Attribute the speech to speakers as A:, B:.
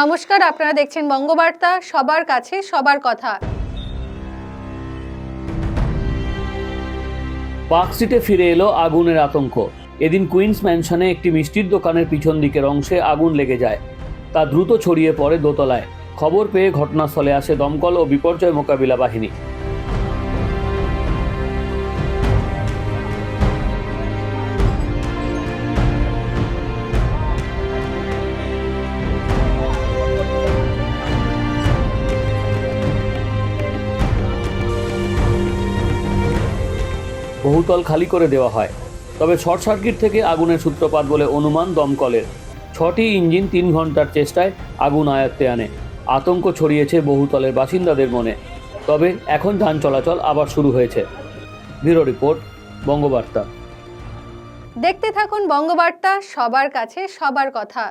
A: নমস্কার, আপনারা দেখছেন বঙ্গবার্তা, সবার কাছে সবার কথা।
B: পার্কস্ট্রিটে ফিরে এলো আগুনের আতঙ্ক। এদিন কুইন্স ম্যানশনে একটি মিষ্টির দোকানের পিছন দিকের অংশে আগুন লেগে যায়। তা দ্রুত ছড়িয়ে পড়ে দোতলায়। খবর পেয়ে ঘটনাস্থলে আসে দমকল ও বিপর্যয় মোকাবিলা বাহিনী। বহুতল খালি করে দেওয়া হয়। তবে শর্ট সার্কিট থেকে আগুনের সূত্রপাত বলে অনুমান দমকলের। ছটি ইঞ্জিন তিন ঘণ্টার চেষ্টায় আগুন আয়ত্তে আনে। আতঙ্ক ছড়িয়েছে বহুতলের বাসিন্দাদের মনে। তবে এখন যান চলাচল আবার শুরু হয়েছে। Bureau report, Bangabarta.
A: দেখতে থাকুন বঙ্গবার্তা, সবার কাছে সবার কথা।